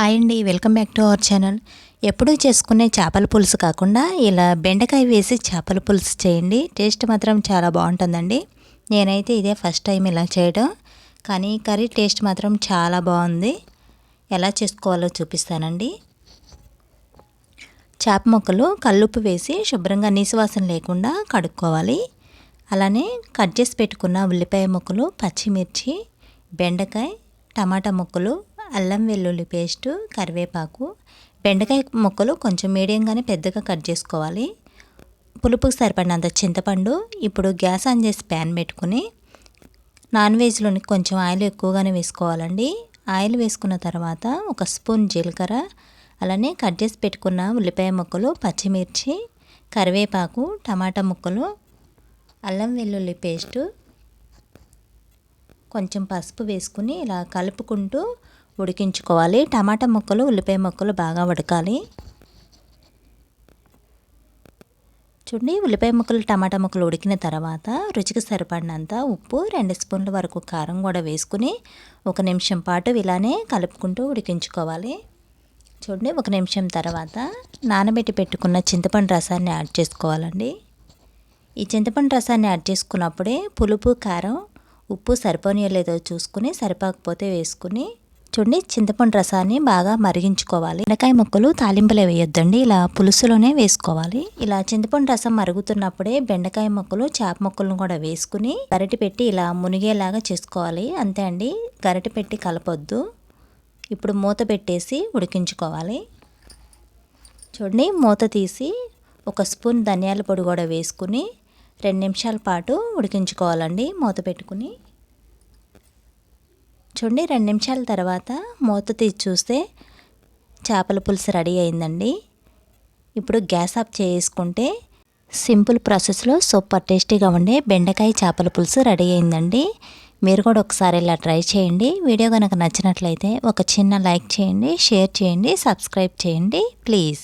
Hi అండి welcome back to our channel. ఎప్పుడూ చేసుకునే చేపల పులుసు కాకుండా ఇలా బెండకాయ వేసి చేపల పులుసు చేయండి. టేస్ట్ మాత్రం చాలా బాగుంటుందండి. నేనైతే ఇదే ఫస్ట్ టైం ఇలా చేయడం. కానీ కర్రీ టేస్ట్ మాత్రం చాలా బాగుంది. ఎలా చేసుకోవాలో చూపిస్తానండి. చేప ముక్కలు కల్లుప్పు వేసి శుభ్రంగా నీసువాసన లేకుండా కడుక్కోవాలి. అలానే కట్ చేసి పెట్టుకున్న ఉల్లిపాయ ముక్కలు పచ్చిమిర్చి బెండకాయ టమాటా ముక్కలు అల్లం వెల్లుల్లి పేస్టు కరివేపాకు బెండకాయ ముక్కలు కొంచెం మీడియంగానే పెద్దగా కట్ చేసుకోవాలి. పులుపుకు సరిపడినంత చింతపండు ఇప్పుడు గ్యాస్ ఆన్ చేసి ప్యాన్ పెట్టుకుని నాన్ వెజ్లోని కొంచెం ఆయిల్ ఎక్కువగానే వేసుకోవాలండి. ఆయిల్ వేసుకున్న తర్వాత ఒక స్పూన్ జీలకర్ర అలానే కట్ చేసి పెట్టుకున్న ఉల్లిపాయ ముక్కలు పచ్చిమిర్చి కరివేపాకు టమాటా ముక్కలు అల్లం వెల్లుల్లి పేస్టు కొంచెం పసుపు వేసుకుని ఇలా కలుపుకుంటూ ఉడికించుకోవాలి. టమాటా ముక్కలు ఉల్లిపాయ ముక్కలు బాగా ఉడకాలి. చూడండి ఉల్లిపాయ ముక్కలు టమాటా ముక్కలు ఉడికిన తర్వాత రుచికి సరిపడినంత ఉప్పు రెండు స్పూన్ల వరకు కారం కూడా వేసుకుని ఒక నిమిషం పాటు ఇలానే కలుపుకుంటూ ఉడికించుకోవాలి. చూడండి ఒక నిమిషం తర్వాత నానబెట్టి పెట్టుకున్న చింతపండు రసాన్ని యాడ్ చేసుకోవాలండి. ఈ చింతపండు రసాన్ని యాడ్ చేసుకున్నప్పుడే పులుపు కారం ఉప్పు సరిపోనియలేదో చూసుకుని సరిపోకపోతే వేసుకుని చూడండి చింతపండు రసాన్ని బాగా మరిగించుకోవాలి. బెండకాయ ముక్కలు తాలింపులే వేయొద్దండి. ఇలా పులుసులోనే వేసుకోవాలి. ఇలా చింతపండు రసం మరుగుతున్నప్పుడే బెండకాయ ముక్కలు చేప ముక్కలను కూడా వేసుకుని గరిటె పెట్టి ఇలా మునిగేలాగా చేసుకోవాలి. అంతే అండి. గరిటె పెట్టి కలపొద్దు. ఇప్పుడు మూత పెట్టేసి ఉడికించుకోవాలి. చూడండి. మూత తీసి ఒక స్పూన్ ధనియాల పొడి కూడా వేసుకుని రెండు నిమిషాల పాటు ఉడికించుకోవాలండి. మూత పెట్టుకుని చూడండి రెండు నిమిషాల తర్వాత మూత తీసి చూస్తే చేపల పులుసు రెడీ అయిందండి. ఇప్పుడు గ్యాస్ ఆఫ్ చేసుకుంటే సింపుల్ ప్రాసెస్లో సూపర్ టేస్టీగా ఉండే బెండకాయ చేపల పులుసు రెడీ అయిందండి. మీరు కూడా ఒకసారి ఇలా ట్రై చేయండి. వీడియో కనుక నచ్చినట్లయితే ఒక చిన్న లైక్ చేయండి షేర్ చేయండి సబ్స్క్రైబ్ చేయండి ప్లీజ్.